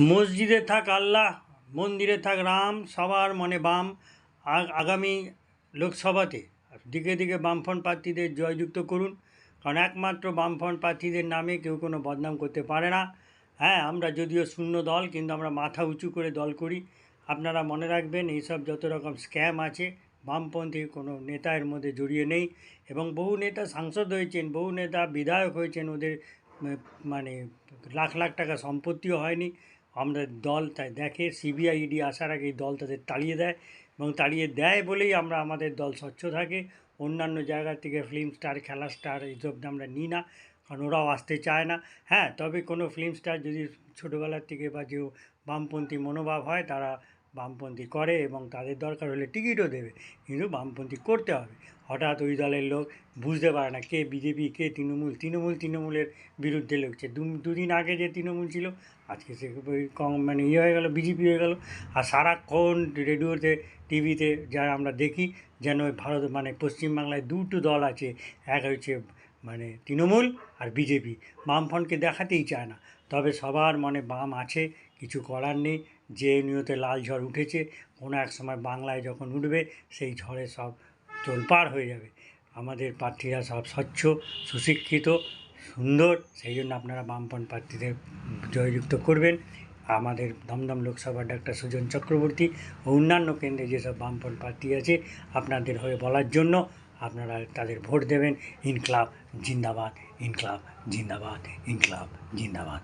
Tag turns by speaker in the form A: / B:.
A: মসজিদে থাক আল্লাহ, মন্দিরে থাক রাম, সবার মনে বাম আগামী লোকসভাতে দিকে দিকে বামফ্রন্ট প্রার্থীদের জয়যুক্ত করুন। কারণ একমাত্র বামফ্রন্ট প্রার্থীদের নামে কেউ কোনো বদনাম করতে পারে না। হ্যাঁ আমরা যদিও শূন্য দল, কিন্তু আমরা মাথা উঁচু করে দল করি। আপনারা মনে রাখবেন, এইসব যত রকম স্ক্যাম আছে, বামপন্থী কোনো নেতা এর মধ্যে জড়িয়ে নেই। এবং বহু নেতা সাংসদ হয়েছেন, বহু নেতা বিধায়ক হয়েছেন, ওদের মানে লাখ লাখ টাকা সম্পত্তিও হয়নি। আমরা দল তাই দেখে সিবিআই ইডি আসার আগে দল তাদের তাড়িয়ে দেয় এবং তাড়িয়ে দেয় বলেই আমরা আমাদের দল স্বচ্ছ থাকে। অন্যান্য জায়গা থেকে ফিল্ম স্টার খেলা স্টার এইসব আমরা নিই না, কারণ ওরাও আসতে চায় না। হ্যাঁ তবে কোনো ফিল্ম স্টার যদি ছোটোবেলার থেকে বা যে বামপন্থী মনোভাব হয়, তারা বামপন্থী করে এবং তাদের দরকার হলে টিকিটও দেবে, কিন্তু বামপন্থী করতে হবে। হঠাৎ ওই দলের লোক বুঝতে পারে না কে বিজেপি, কে তৃণমূল তৃণমূল তৃণমূলের বিরুদ্ধে লড়ছে। দু, দুদিন আগে যে তৃণমূল ছিল, আজকে সে কম মানে ইয়ে হয়ে গেল, বিজেপি হয়ে গেল। আর সারাক্ষণ রেডিওতে, টিভিতে যারা আমরা দেখি, যেন ভারত মানে পশ্চিমবাংলায় দুটো দল আছে, এক হচ্ছে মানে তৃণমূল আর বিজেপি। বামফ্রন্টকে দেখাতেই চায় না। তবে সবার মনে বাম আছে, কিছু করার নেই। যে নিয়তে লাল ঝড় উঠেছে, কোনো এক সময় বাংলায় যখন উঠবে, সেই ঝড়ে সব তোলপাড় হয়ে যাবে। আমাদের প্রার্থীরা সব স্বচ্ছ, সুশিক্ষিত, সুন্দর, সেই জন্য আপনারা বামপন্থ প্রার্থীদের জয়যুক্ত করবেন। আমাদের দমদম লোকসভার ডাক্তার সুজন চক্রবর্তী ও অন্যান্য কেন্দ্রে যেসব বামপন্থ প্রার্থী আছে, আপনাদের হয়ে বলার জন্য আপনারা তাদের ভোট দেবেন। ইনকলাব জিন্দাবাদ ইনকলাব জিন্দাবাদ ইনকলাব জিন্দাবাদ।